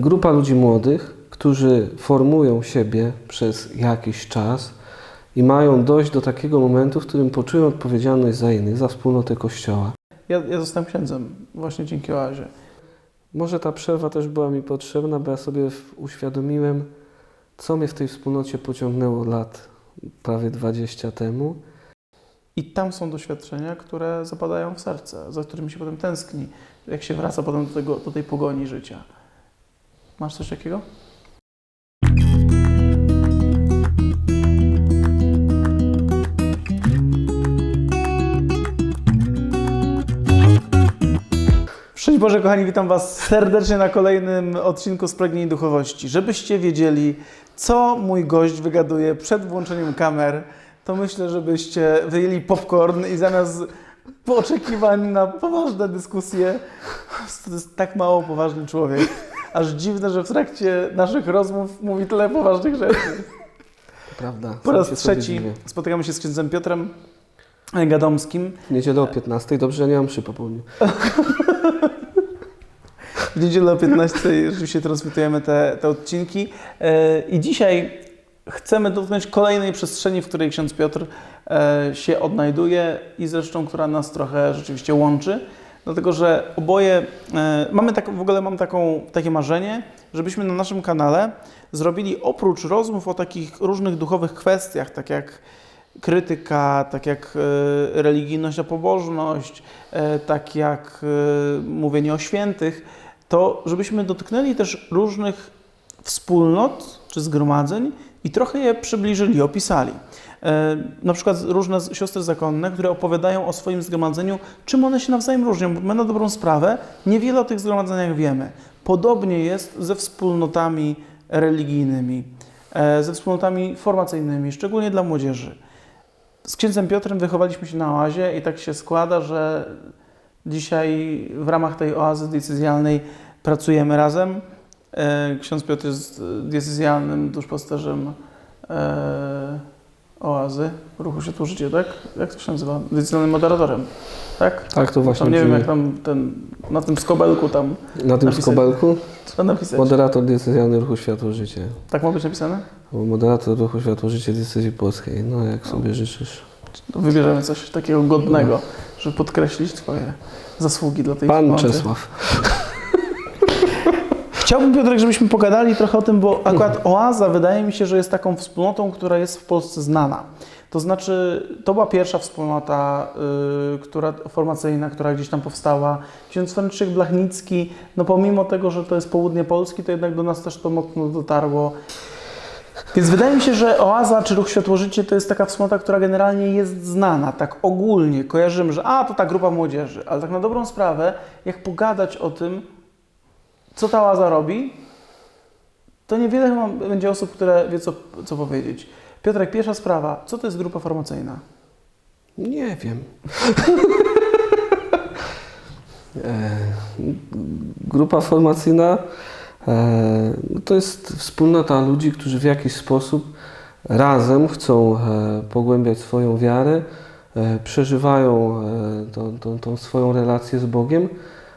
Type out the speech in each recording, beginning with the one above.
grupa ludzi młodych, którzy formują siebie przez jakiś czas i mają dojść do takiego momentu, w którym poczują odpowiedzialność za innych, za wspólnotę Kościoła. Ja, ja zostałem księdzem właśnie dzięki oazie. Może ta przerwa też była mi potrzebna, bo ja sobie uświadomiłem, co mnie w tej wspólnocie pociągnęło lat prawie 20 temu. I tam są doświadczenia, które zapadają w serce, za którymi się potem tęskni, jak się wraca potem do, tego, do tej pogoni życia. Masz coś takiego? Szczęść Boże, kochani, witam Was serdecznie na kolejnym odcinku Spragnień Duchowości. Żebyście wiedzieli, co mój gość wygaduje przed włączeniem kamer, to myślę, żebyście wyjęli popcorn i zamiast oczekiwań na poważne dyskusje, to jest tak mało poważny człowiek. Aż dziwne, że w trakcie naszych rozmów mówi tyle poważnych rzeczy. Prawda? Po raz trzeci spotykamy się z księdzem Piotrem Gadomskim. W niedzielę o 15, dobrze, że nie mam przy popołudniu. W niedzielę o 15 rzeczywiście transmitujemy te, te odcinki. E, I dzisiaj chcemy dotknąć kolejnej przestrzeni, w której ksiądz Piotr e, się odnajduje i zresztą, która nas trochę rzeczywiście łączy. Dlatego, że oboje e, mamy tak, w ogóle mam taką, takie marzenie, żebyśmy na naszym kanale zrobili oprócz rozmów o takich różnych duchowych kwestiach, tak jak krytyka, tak jak e, religijność a pobożność, e, tak jak e, mówienie o świętych, to żebyśmy dotknęli też różnych wspólnot czy zgromadzeń i trochę je przybliżyli, opisali. E, Na przykład różne siostry zakonne, które opowiadają o swoim zgromadzeniu, czym one się nawzajem różnią, bo my na dobrą sprawę niewiele o tych zgromadzeniach wiemy. Podobnie jest ze wspólnotami religijnymi, e, ze wspólnotami formacyjnymi, szczególnie dla młodzieży. Z księdzem Piotrem wychowaliśmy się na oazie i tak się składa, że dzisiaj w ramach tej oazy decyzjalnej pracujemy razem. E, Ksiądz Piotr jest decyzjalnym duszpasterzem oazy Ruchu Światło Życie, tak? Jak to się nazywa? Decyzjalnym moderatorem, tak? Tak, to właśnie Tam nie wiem, jak tam ten, na tym skobelku tam Na tym napisać. skobelku trzeba napisać. moderator diecezjalny Ruchu Światło Życie. Tak ma być napisane? Albo moderator Ruchu Światło Życie Diecezji Polskiej. No, jak sobie życzysz. To wybierzemy coś takiego godnego, żeby podkreślić Twoje zasługi dla tej Pan wspólnoty. Czesław. Chciałbym, Piotrek, żebyśmy pogadali trochę o tym, bo akurat Oaza wydaje mi się, że jest taką wspólnotą, która jest w Polsce znana. To znaczy, to była pierwsza wspólnota y, która, formacyjna, która gdzieś tam powstała. Ksiądz Franciszek Blachnicki, no pomimo tego, że to jest południe Polski, to jednak do nas też to mocno dotarło. Więc wydaje mi się, że Oaza czy Ruch Światło-Życie to jest taka wspólnota, która generalnie jest znana, tak ogólnie. Kojarzymy, że a, to ta grupa młodzieży. Ale tak na dobrą sprawę, jak pogadać o tym, co ta Oaza robi, to niewiele chyba będzie osób, które wie, co, co powiedzieć. Piotrek, pierwsza sprawa. Co to jest grupa formacyjna? Nie wiem. e, grupa formacyjna e, to jest wspólnota ludzi, którzy w jakiś sposób razem chcą e, pogłębiać swoją wiarę, przeżywają tą, tą, tą swoją relację z Bogiem,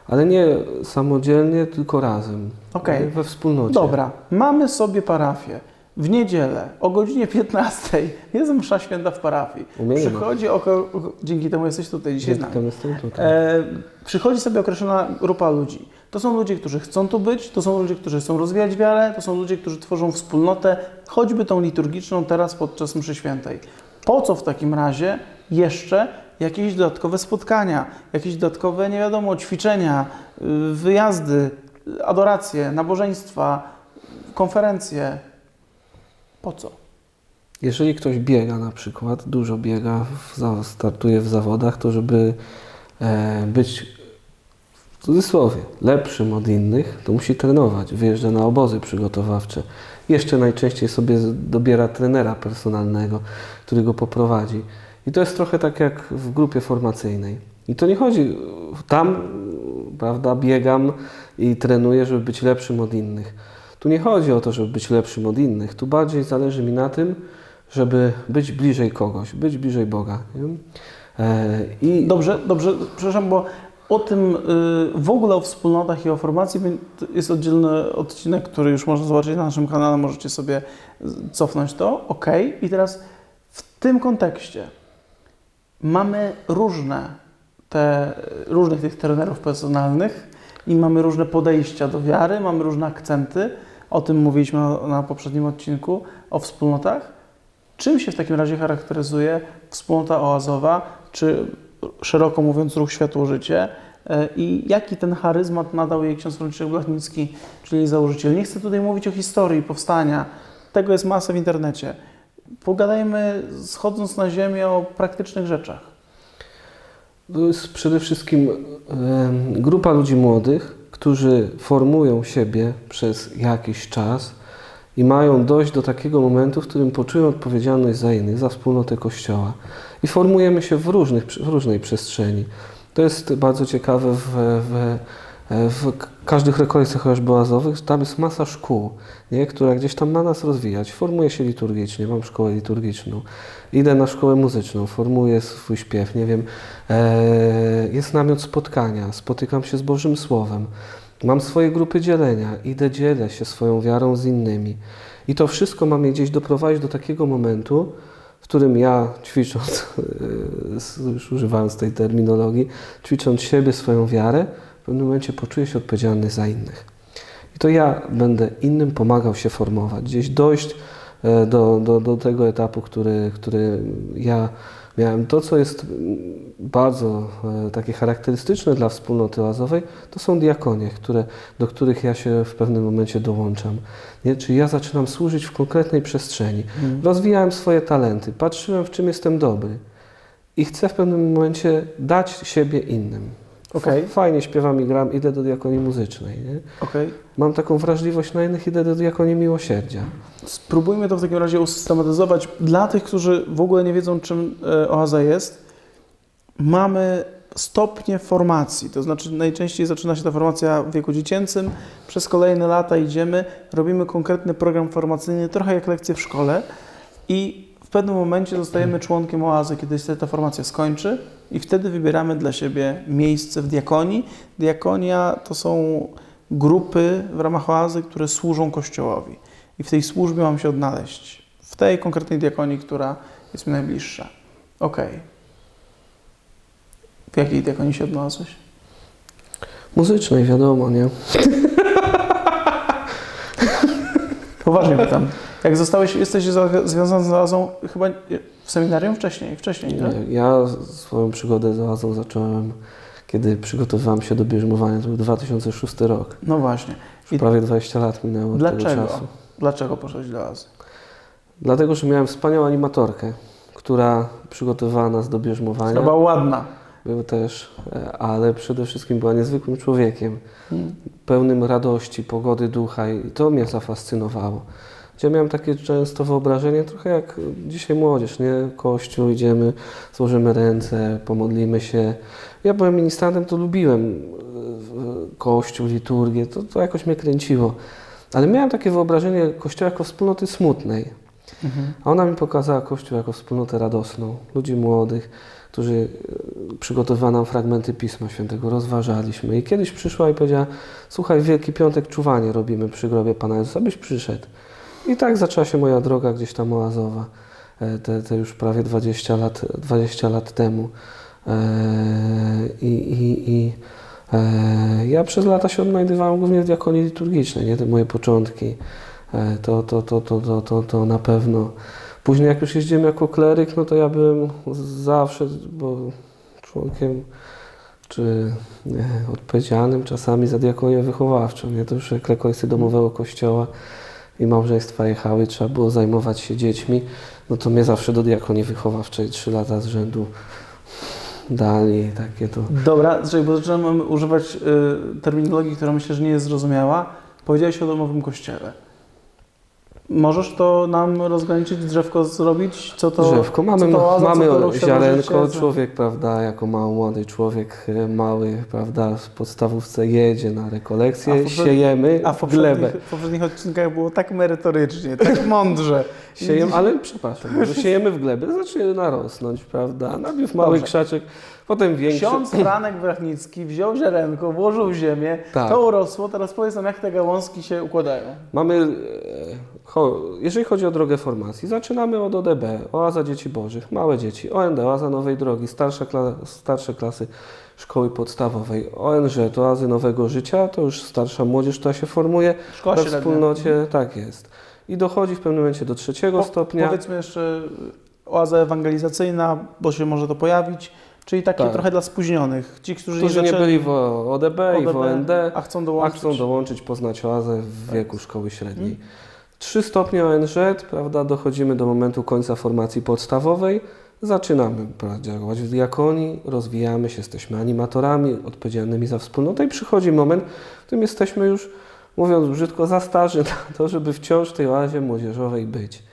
ale nie samodzielnie, tylko razem. Okej. E, We wspólnocie. Dobra, mamy sobie parafię. W niedzielę o godzinie 15 jest msza święta w parafii. Umiejemy. Przychodzi około, dzięki temu jesteś tutaj dzisiaj Dzięki temu jestem tutaj. E, przychodzi sobie określona grupa ludzi. To są ludzie, którzy chcą tu być, to są ludzie, którzy chcą rozwijać wiarę, to są ludzie, którzy tworzą wspólnotę, choćby tą liturgiczną teraz podczas mszy świętej. Po co w takim razie jeszcze jakieś dodatkowe spotkania, jakieś dodatkowe, nie wiadomo, ćwiczenia, y, wyjazdy, adoracje, nabożeństwa, konferencje? Po co? Jeżeli ktoś biega na przykład, dużo biega, startuje w zawodach, to żeby e, być w cudzysłowie lepszym od innych, to musi trenować, wyjeżdża na obozy przygotowawcze. Jeszcze najczęściej sobie dobiera trenera personalnego, który go poprowadzi. I to jest trochę tak jak w grupie formacyjnej. I to nie chodzi, tam, prawda, biegam i trenuję, żeby być lepszym od innych. Tu nie chodzi o to, żeby być lepszym od innych. Tu bardziej zależy mi na tym, żeby być bliżej kogoś, być bliżej Boga. E, I Dobrze, dobrze, przepraszam, bo o tym, y, w ogóle o wspólnotach i o formacji jest oddzielny odcinek, który już można zobaczyć na naszym kanale, możecie sobie z- cofnąć to. Ok. I teraz w tym kontekście mamy różne te, różnych tych trenerów personalnych i mamy różne podejścia do wiary, mamy różne akcenty. O tym mówiliśmy na, poprzednim odcinku, o wspólnotach. Czym się w takim razie charakteryzuje wspólnota oazowa, czy szeroko mówiąc ruch Światło-Życie e, i jaki ten charyzmat nadał jej ksiądz Franciszek Blachnicki, czyli założyciel. Nie chcę tutaj mówić o historii powstania, tego jest masa w internecie. Pogadajmy, schodząc na ziemię, o praktycznych rzeczach. To jest przede wszystkim em, grupa ludzi młodych, którzy formują siebie przez jakiś czas i mają dojść do takiego momentu, w którym poczują odpowiedzialność za innych, za wspólnotę Kościoła. I formujemy się w, różnych, w różnej przestrzeni. To jest bardzo ciekawe w, w, w każdych rekolekcjach oazowych. Tam jest masa szkół, nie? która gdzieś tam ma nas rozwijać. Formuję się liturgicznie, mam szkołę liturgiczną. Idę na szkołę muzyczną, formuję swój śpiew, nie wiem, e, jest namiot spotkania, spotykam się z Bożym Słowem, mam swoje grupy dzielenia, idę, dzielę się swoją wiarą z innymi. I to wszystko ma mnie gdzieś doprowadzić do takiego momentu, w którym ja ćwicząc, e, już używając tej terminologii, ćwicząc siebie, swoją wiarę, w pewnym momencie poczuję się odpowiedzialny za innych. I to ja będę innym pomagał się formować, gdzieś dojść e, do, do, do tego etapu, który, który ja miałem. To, co jest bardzo e, takie charakterystyczne dla wspólnoty oazowej, to są diakonie, które, do których ja się w pewnym momencie dołączam. Nie? Czyli ja zaczynam służyć w konkretnej przestrzeni. Rozwijałem swoje talenty, patrzyłem, w czym jestem dobry i chcę w pewnym momencie dać siebie innym. Fa- Fajnie śpiewam i gram, idę do diakonii muzycznej. Nie? Okej. Mam taką wrażliwość na innych, idę do diakonii miłosierdzia. Spróbujmy to w takim razie usystematyzować. Dla tych, którzy w ogóle nie wiedzą, czym e, oaza jest, mamy stopnie formacji. To znaczy, najczęściej zaczyna się ta formacja w wieku dziecięcym, przez kolejne lata idziemy, robimy konkretny program formacyjny, trochę jak lekcje w szkole, i pewnym momencie zostajemy członkiem oazy, kiedy się ta formacja skończy, i wtedy wybieramy dla siebie miejsce w diakonii. Diakonia to są grupy w ramach oazy, które służą Kościołowi. I w tej służbie mam się odnaleźć. W tej konkretnej diakonii, która jest mi najbliższa. Okej. W jakiej diakonii się odnalazłeś? Muzycznej, wiadomo, nie? Poważnie pytam. Jak zostałeś, jesteś za- związany z oazą chyba w seminarium wcześniej, wcześniej, tak? Nie, Ja swoją przygodę z oazą zacząłem, kiedy przygotowywałem się do bierzmowania. To był 2006 rok. No właśnie. I prawie 20 lat minęło od tego dlaczego? czasu. Dlaczego poszedłeś do oazy? Dlatego, że miałem wspaniałą animatorkę, która przygotowała nas do bierzmowania. Chyba ładna. Był też, e, ale przede wszystkim była niezwykłym człowiekiem. Mm. pełnym radości, pogody ducha i to mnie zafascynowało. Gdzie miałem takie często wyobrażenie, trochę jak dzisiaj młodzież, nie? Kościół, idziemy, złożymy ręce, pomodlimy się. Ja byłem ministrantem, to lubiłem e, Kościół, liturgię, to, to jakoś mnie kręciło. Ale miałem takie wyobrażenie Kościoła jako wspólnoty smutnej. Mhm. A ona mi pokazała Kościół jako wspólnotę radosną, ludzi młodych, którzy e, przygotowywali nam fragmenty Pisma Świętego, rozważaliśmy. I kiedyś przyszła i powiedziała, słuchaj, Wielki Piątek czuwanie robimy przy grobie Pana Jezusa, byś przyszedł. I tak zaczęła się moja droga gdzieś tam oazowa, e, te, te już prawie 20 lat, 20 lat temu. E, I, i, i ja przez lata się odnajdywałem głównie w diakonii liturgicznej, nie te moje początki. To, to, to, to, to, to, to na pewno. Później jak już jeździłem jako kleryk, no to ja byłem zawsze, bo członkiem czy nie, odpowiedzialnym czasami za diakonię wychowawczą. Nie? To już jak lekojsy domowego kościoła i małżeństwa jechały, trzeba było zajmować się dziećmi, no to mnie zawsze do diakonii wychowawczej trzy lata z rzędu dali takie to. Dobra, czekaj, bo zaczynam używać y, terminologii, która myślę, że nie jest zrozumiała. Powiedziałeś o domowym kościele. Możesz to nam rozgraniczyć, drzewko zrobić? Co to Drzewko. Mamy, co to oaza, mamy co to ziarenko, człowiek, prawda, jako mały, młody człowiek, e, mały, prawda, w podstawówce jedzie na A w poprzednich- siejemy A w glebę. poprzednich, w poprzednich odcinkach było tak merytorycznie, tak mądrze. Siejemy, ale przepraszam, może siejemy w glebę, zacznie narosnąć, prawda? Najpierw mały Dobrze. krzaczek, Potem większy. Ksiądz Franek Brachnicki wziął ziarenko, włożył w ziemię, Tak. to urosło, teraz powiedz nam, jak te gałązki się układają. Mamy, e, jeżeli chodzi o drogę formacji, zaczynamy od ODB, Oaza Dzieci Bożych, Małe Dzieci, OND, Oaza Nowej Drogi, starsze, kla starsze klasy szkoły podstawowej, ONŻ, Oazy Nowego Życia, to już starsza młodzież, która się formuje Szkoła we wspólnocie, mhm. tak jest. I dochodzi w pewnym momencie do trzeciego po, stopnia. Powiedzmy jeszcze oaza ewangelizacyjna, bo się może to pojawić, czyli takie tak. trochę dla spóźnionych. Ci, którzy, którzy nie, nie byli w ODB, ODB i w OND, a chcą dołączyć, a chcą dołączyć poznać oazę w tak. wieku szkoły średniej. Hmm. 3 stopnie ONZ, prawda, dochodzimy do momentu końca formacji podstawowej, zaczynamy działać w diakonii, rozwijamy się, jesteśmy animatorami odpowiedzialnymi za wspólnotę i przychodzi moment, w którym jesteśmy już, mówiąc brzydko, za starzy na to, żeby wciąż w tej oazie młodzieżowej być.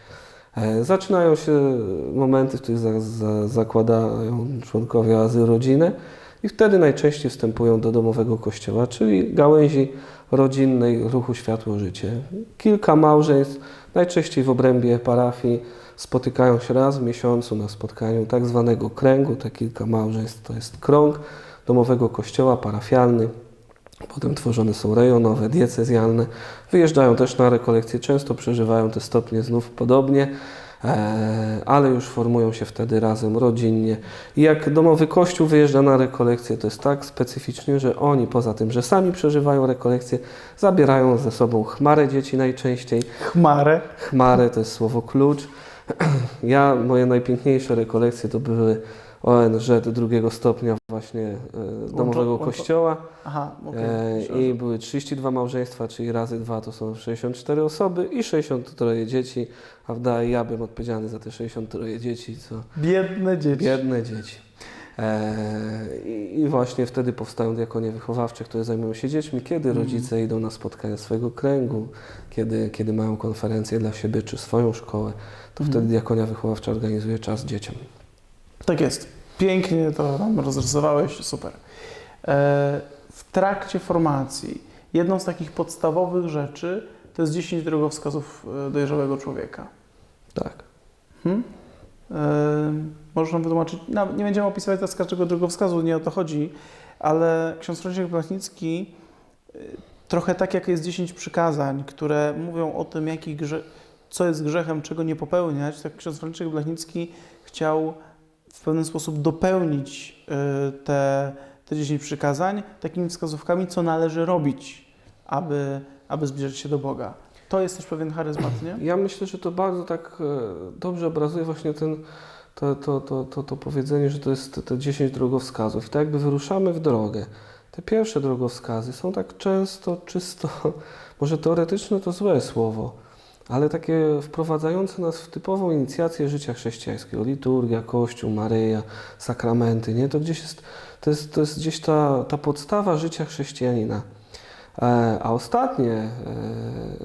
E, zaczynają się momenty, w których zakładają członkowie oazy rodzinę i wtedy najczęściej wstępują do domowego kościoła, czyli gałęzi rodzinnej ruchu Światło Życie. Kilka małżeństw, najczęściej w obrębie parafii, spotykają się raz w miesiącu na spotkaniu tak zwanego kręgu. Te kilka małżeństw to jest krąg domowego kościoła parafialny. Potem tworzone są rejonowe, diecezjalne. Wyjeżdżają też na rekolekcje, często przeżywają te stopnie znów podobnie, ale już formują się wtedy razem rodzinnie. I jak domowy kościół wyjeżdża na rekolekcje, to jest tak specyficznie, że oni poza tym, że sami przeżywają rekolekcje, zabierają ze sobą chmarę dzieci najczęściej. Chmarę. Chmarę to jest słowo klucz. Ja, moje najpiękniejsze rekolekcje to były ONZ drugiego stopnia właśnie domowego łączo- kościoła. Aha, okej. E, I były 32 małżeństwa, czyli razy dwa to są 64 osoby i 63 dzieci, prawda? I ja byłem odpowiedzialny za te 63 dzieci, co Biedne dzieci. biedne dzieci. E, i, I właśnie wtedy powstają diakonie wychowawcze, które zajmują się dziećmi, kiedy Mhm. rodzice idą na spotkania swojego kręgu, kiedy, kiedy mają konferencję dla siebie czy swoją szkołę, to Mhm. wtedy diakonia wychowawcza organizuje czas dzieciom. Tak jest. Pięknie to nam rozrysowałeś, super. E, w trakcie formacji jedną z takich podstawowych rzeczy to jest 10 drogowskazów e, dojrzałego człowieka. Tak. Hmm? E, możesz nam wytłumaczyć, no, nie będziemy opisywać teraz każdego drogowskazu, nie o to chodzi, ale ksiądz Franciszek Blachnicki trochę tak jak jest 10 przykazań, które mówią o tym, jaki grze, co jest grzechem, czego nie popełniać, tak ksiądz Franciszek Blachnicki chciał w pewien sposób dopełnić e, te, te 10 przykazań takimi wskazówkami, co należy robić, aby, aby zbliżać się do Boga. To jest też pewien charyzmat, nie? Ja myślę, że to bardzo tak e, dobrze obrazuje właśnie ten, to, to, to, to, to powiedzenie, że to jest te 10 drogowskazów. I tak jakby wyruszamy w drogę. Te pierwsze drogowskazy są tak często, czysto, może teoretyczne to złe słowo, ale takie wprowadzające nas w typową inicjację życia chrześcijańskiego. Liturgia, Kościół, Maryja, sakramenty, nie? To gdzieś jest, to jest, to jest gdzieś ta, ta podstawa życia chrześcijanina. E, A ostatnie e,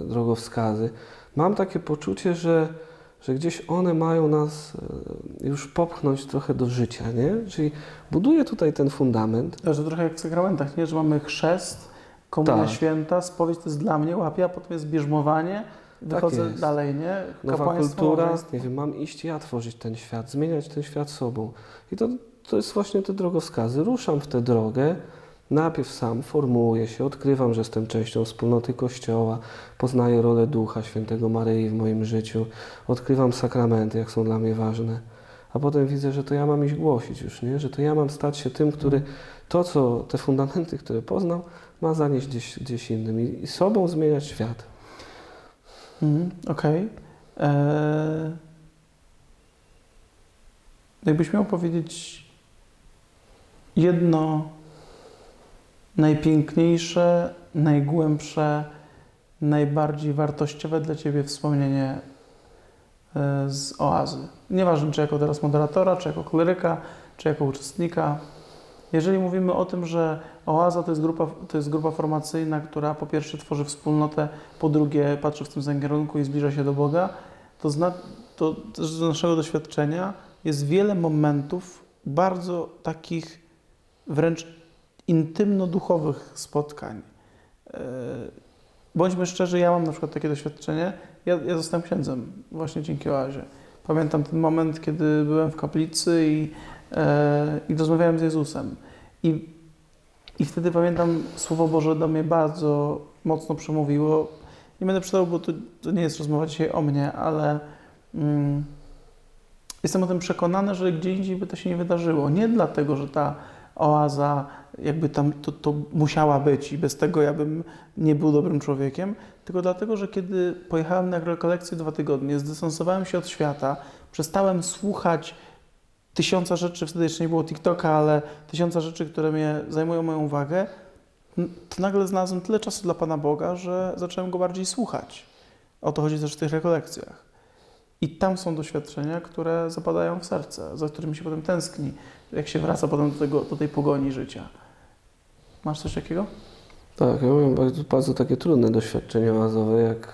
drogowskazy, mam takie poczucie, że, że gdzieś one mają nas e, już popchnąć trochę do życia, nie? Czyli buduję tutaj ten fundament. To trochę jak w sakramentach, nie? Że mamy chrzest, komunia Tak. święta, spowiedź to jest dla mnie, łapię, a potem jest bierzmowanie, wychodzę Tak dalej, nie? Nowa kultura, małżeństwo. nie wiem, mam iść ja tworzyć ten świat, zmieniać ten świat sobą. I to, to jest właśnie te drogowskazy. Ruszam w tę drogę, najpierw sam formułuję się, odkrywam, że jestem częścią wspólnoty Kościoła, poznaję rolę Ducha Świętego Maryi w moim życiu, odkrywam sakramenty, jak są dla mnie ważne. A potem widzę, że to ja mam iść głosić już, nie? że to ja mam stać się tym, który to, co te fundamenty, które poznał, ma zanieść gdzieś, gdzieś innym i, i sobą zmieniać świat. Mhm, Okej. Eee, Jakbyś miał powiedzieć jedno najpiękniejsze, najgłębsze, najbardziej wartościowe dla Ciebie wspomnienie e, z oazy. Nieważne, czy jako teraz moderatora, czy jako kleryka, czy jako uczestnika. Jeżeli mówimy o tym, że oaza to jest grupa, to jest grupa formacyjna, która po pierwsze tworzy wspólnotę, po drugie patrzy w tym samym kierunku i zbliża się do Boga, to, zna, to z naszego doświadczenia jest wiele momentów bardzo takich wręcz intymno-duchowych spotkań. E, Bądźmy szczerzy, ja mam na przykład takie doświadczenie. Ja, ja zostałem księdzem właśnie dzięki oazie. Pamiętam ten moment, kiedy byłem w kaplicy i i rozmawiałem z Jezusem. I, I wtedy pamiętam, Słowo Boże do mnie bardzo mocno przemówiło. Nie będę czytał, bo to, to nie jest rozmowa dzisiaj o mnie, ale mm, jestem o tym przekonany, że gdzie indziej by to się nie wydarzyło. Nie dlatego, że ta oaza jakby tam to, to musiała być i bez tego ja bym nie był dobrym człowiekiem, tylko dlatego, że kiedy pojechałem na rekolekcję dwa tygodnie, zdystansowałem się od świata, przestałem słuchać tysiąca rzeczy, wtedy jeszcze nie było TikToka, ale tysiąca rzeczy, które mnie zajmują moją uwagę, to nagle znalazłem tyle czasu dla Pana Boga, że zacząłem Go bardziej słuchać. O to chodzi też w tych rekolekcjach. I tam są doświadczenia, które zapadają w serce, za którymi się potem tęskni, jak się wraca potem do, tego, do tej pogoni życia. Masz coś takiego? Tak, ja miałem bardzo, bardzo takie trudne doświadczenia oazowe, jak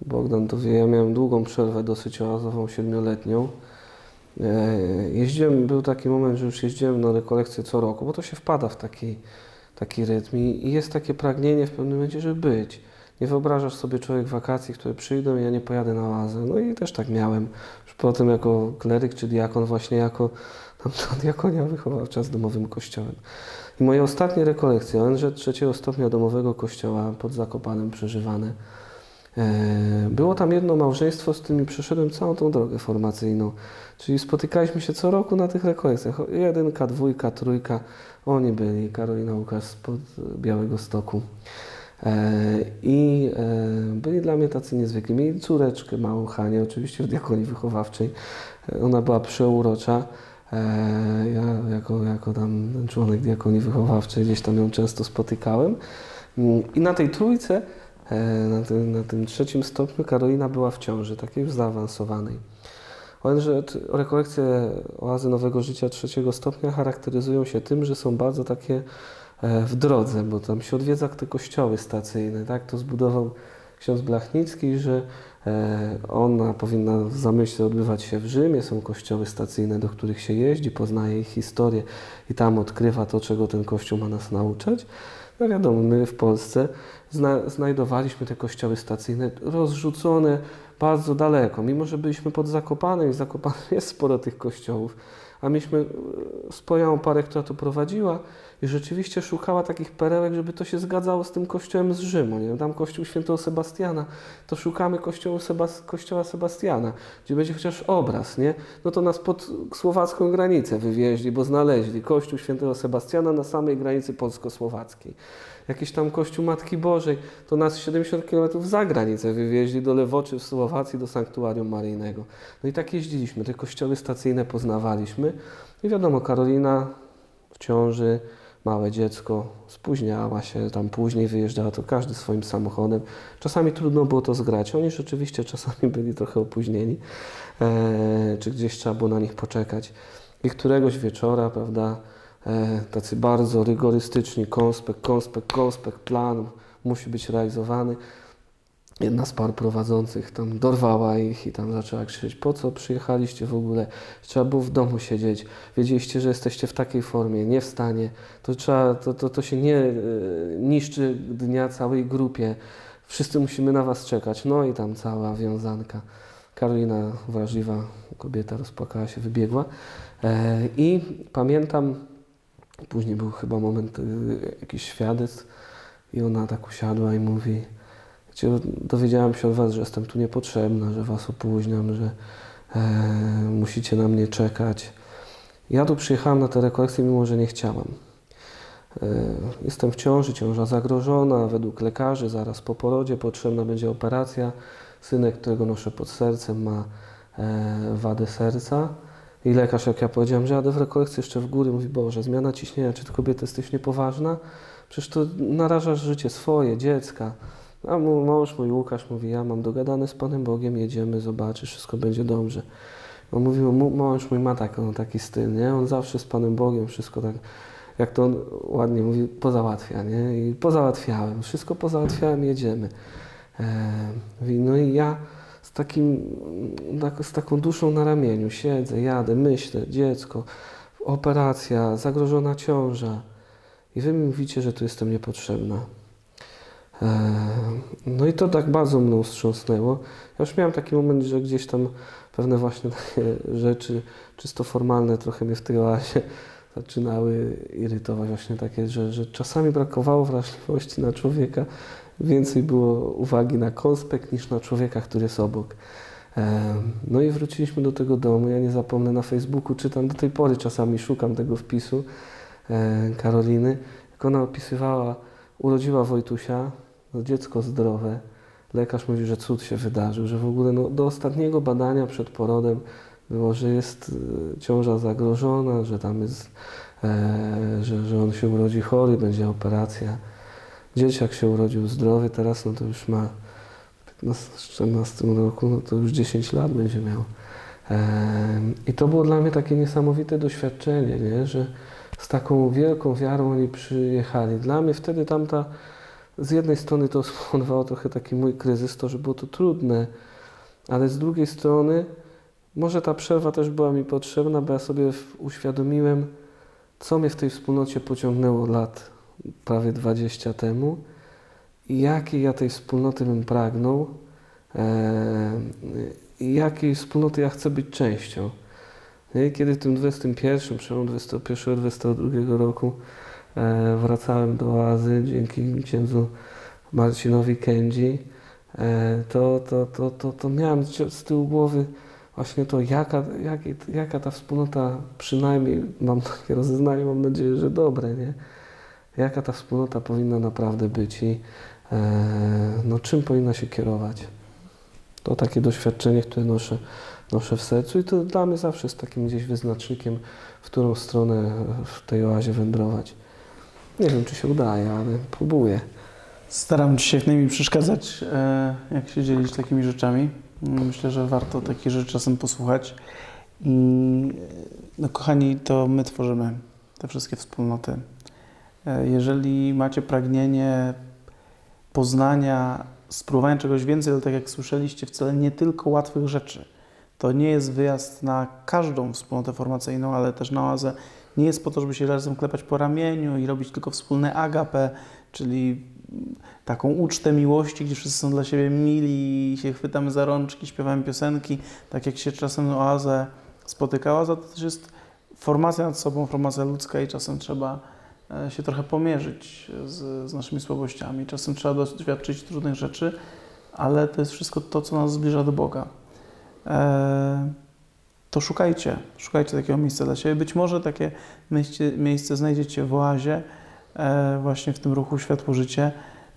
Bogdan to wie. Ja miałem długą przerwę dosyć oazową, siedmioletnią. E, Jeździłem, był taki moment, że już jeździłem na rekolekcję co roku, bo to się wpada w taki, taki rytm i jest takie pragnienie w pewnym momencie, żeby być. Nie wyobrażasz sobie człowiek wakacji, które przyjdą i ja nie pojadę na oazę. No i też tak miałem. Już potem jako kleryk czy diakon, właśnie jako tam, to diakonia wychowawcza z domowym kościołem. I moje ostatnie rekolekcje, ONZ trzeciego stopnia domowego kościoła pod Zakopanem przeżywane. E, Było tam jedno małżeństwo, z którymi przeszedłem całą tą drogę formacyjną. Czyli spotykaliśmy się co roku na tych rekolekcjach. Jedynka, dwójka, trójka. Oni byli, Karolina Łukasz spod Białego Stoku. E, I e, byli dla mnie tacy niezwykli. Mieli córeczkę małą Hanię, oczywiście w diakonii wychowawczej. Ona była przeurocza. Ja jako, jako tam członek diakonii wychowawczej gdzieś tam ją często spotykałem. Mm, I na tej trójce, na tym, na tym trzecim stopniu Karolina była w ciąży, takiej już zaawansowanej. ONZ, rekolekcje Oazy Nowego Życia trzeciego stopnia charakteryzują się tym, że są bardzo takie e, w drodze, bo tam się odwiedza te kościoły stacyjne, tak? To zbudował ksiądz Blachnicki, że e, ona powinna w zamyśle odbywać się w Rzymie, są kościoły stacyjne, do których się jeździ, poznaje ich historię i tam odkrywa to, czego ten kościół ma nas nauczać. No wiadomo, my w Polsce zna, znajdowaliśmy te kościoły stacyjne rozrzucone bardzo daleko, mimo że byliśmy pod Zakopanem i w Zakopanem jest sporo tych kościołów, a mieliśmy e, swoją parę, która to prowadziła i rzeczywiście szukała takich perełek, żeby to się zgadzało z tym kościołem z Rzymu. Nie? Tam kościół świętego Sebastiana, to szukamy kościoła, kościoła Sebastiana, gdzie będzie chociaż obraz, nie? No to nas pod słowacką granicę wywieźli, bo znaleźli kościół świętego Sebastiana na samej granicy polsko-słowackiej. Jakiś tam kościół Matki Bożej, to nas 70 km za granicę wywieźli do Lewoczy w Słowacji, do Sanktuarium Maryjnego. No i tak jeździliśmy, te kościoły stacyjne poznawaliśmy. I wiadomo, Karolina w ciąży, małe dziecko, spóźniała się, tam później wyjeżdżała, to każdy swoim samochodem. Czasami trudno było to zgrać. Oni rzeczywiście czasami byli trochę opóźnieni, e, czy gdzieś trzeba było na nich poczekać. I któregoś wieczora, prawda, tacy bardzo rygorystyczni, konspekt, konspekt, konspekt, plan musi być realizowany. Jedna z par prowadzących tam dorwała ich i tam zaczęła krzyczeć, po co przyjechaliście w ogóle? Trzeba było w domu siedzieć. Wiedzieliście, że jesteście w takiej formie, nie w stanie. To, trzeba, to, to, to się nie e, niszczy dnia całej grupie. Wszyscy musimy na was czekać. No i tam cała wiązanka. Karolina, wrażliwa kobieta, rozpłakała się, wybiegła. E, I pamiętam, później był chyba moment e, jakiś świadectw i ona tak usiadła i mówi, Wiecie, dowiedziałam się od Was, że jestem tu niepotrzebna, że Was opóźniam, że e, musicie na mnie czekać. Ja tu przyjechałam na te rekolekcje, mimo że nie chciałam. E, jestem w ciąży, ciąża zagrożona, według lekarzy zaraz po porodzie potrzebna będzie operacja. Synek, którego noszę pod sercem, ma e, wadę serca. I lekarz, jak ja powiedziałam, że jadę w rekolekcję jeszcze w góry, mówi, Boże, zmiana ciśnienia, czy ty kobieta jesteś niepoważna? Przecież to narażasz życie swoje, dziecka. A mu- mąż mój Łukasz mówi, ja mam dogadane z Panem Bogiem, jedziemy, zobaczysz, wszystko będzie dobrze. On mówił, mąż mój ma taką, taki styl, nie? On zawsze z Panem Bogiem wszystko tak, jak to on ładnie mówi, pozałatwia, nie? I pozałatwiałem, wszystko pozałatwiałem, jedziemy. E, no i ja z, takim, tak, z taką duszą na ramieniu siedzę, jadę, myślę, dziecko, operacja, zagrożona ciąża. I wy mi mówicie, że tu jestem niepotrzebna. E, No i to tak bardzo mną wstrząsnęło. Ja już miałem taki moment, że gdzieś tam pewne właśnie takie rzeczy czysto formalne trochę mnie w tej oazie zaczynały irytować właśnie takie, że, że czasami brakowało wrażliwości na człowieka. Więcej było uwagi na konspekt niż na człowieka, który jest obok. No i wróciliśmy do tego domu. Ja nie zapomnę, na Facebooku czytam do tej pory, czasami szukam tego wpisu e, Karoliny. Jak ona opisywała, urodziła Wojtusia, no dziecko zdrowe. Lekarz mówi, że cud się wydarzył, że w ogóle no, do ostatniego badania przed porodem było, że jest e, ciąża zagrożona, że tam jest, e, że, że on się urodzi chory, będzie operacja. Dzieciak się urodził zdrowy, teraz no to już ma w 15-14 roku, no to już 10 lat będzie miał. I to było dla mnie takie niesamowite doświadczenie, nie? że z taką wielką wiarą oni przyjechali. Dla mnie wtedy tamta, z jednej strony to spowodowało trochę taki mój kryzys, to, że było to trudne, ale z drugiej strony może ta przerwa też była mi potrzebna, bo ja sobie uświadomiłem, co mnie w tej wspólnocie pociągnęło lat prawie 20 temu jakiej ja tej wspólnoty bym pragnął e, jakiej wspólnoty ja chcę być częścią. No I kiedy w tym 21, przełom 21-22 roku e, wracałem do oazy dzięki księdzu Marcinowi Kędzi, e, to, to, to, to, to miałem z tyłu głowy właśnie to, jaka, jakie, jaka ta wspólnota, przynajmniej mam takie rozeznanie, mam nadzieję, że dobre, nie? Jaka ta wspólnota powinna naprawdę być i e, no, czym powinna się kierować. To takie doświadczenie, które noszę, noszę w sercu i to dla mnie zawsze jest takim gdzieś wyznacznikiem, w którą stronę w tej oazie wędrować. Nie wiem, czy się udaje, ale próbuję. Staram się w niej przeszkadzać, e, jak się dzielić takimi rzeczami. Myślę, że warto takich rzeczy czasem posłuchać. No, kochani, to my tworzymy te wszystkie wspólnoty. E, Jeżeli macie pragnienie poznania, spróbowania czegoś więcej, ale tak jak słyszeliście, wcale nie tylko łatwych rzeczy. To nie jest wyjazd na każdą wspólnotę formacyjną, ale też na oazę. Nie jest po to, żeby się razem klepać po ramieniu i robić tylko wspólne agape, czyli taką ucztę miłości, gdzie wszyscy są dla siebie mili i się chwytamy za rączki, śpiewamy piosenki, tak jak się czasem na oazę spotyka. Oaza to też jest formacja nad sobą, formacja ludzka i czasem trzeba się trochę pomierzyć z, z naszymi słabościami. Czasem trzeba doświadczyć trudnych rzeczy, ale to jest wszystko to, co nas zbliża do Boga. E, to szukajcie, szukajcie takiego miejsca dla siebie. Być może takie miejsce, miejsce znajdziecie w oazie, e, właśnie w tym ruchu Światło Życie,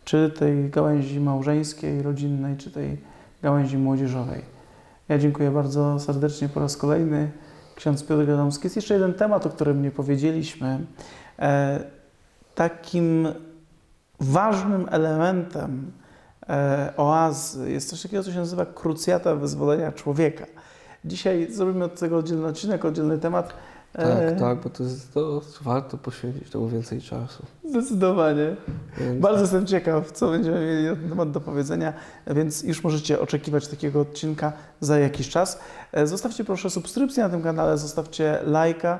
czy tej gałęzi małżeńskiej, rodzinnej, czy tej gałęzi młodzieżowej. Ja dziękuję bardzo serdecznie po raz kolejny. Ksiądz Piotr Gadomski. Jest jeszcze jeden temat, o którym nie powiedzieliśmy. E, takim ważnym elementem e, oazy jest coś takiego, co się nazywa krucjata wyzwolenia człowieka. Dzisiaj zrobimy od tego oddzielny odcinek, oddzielny temat. E, Tak, tak, bo to, jest, to warto poświęcić temu więcej czasu. Zdecydowanie. Więc Bardzo jestem ciekaw, co będziemy mieli na ten temat do powiedzenia, więc już możecie oczekiwać takiego odcinka za jakiś czas. Zostawcie proszę subskrypcję na tym kanale, zostawcie lajka, e,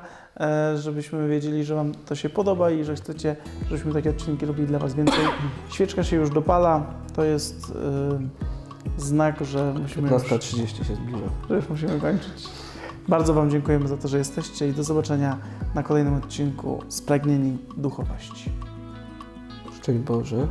żebyśmy wiedzieli, że Wam to się podoba i że chcecie, żebyśmy takie odcinki robili dla Was więcej. Świeczka się już dopala, to jest e, znak, że musimy już, 15.30 się zbliża. że już musimy kończyć. Bardzo Wam dziękujemy za to, że jesteście i do zobaczenia na kolejnym odcinku Spragnieni Duchowości. Szczęść Boże.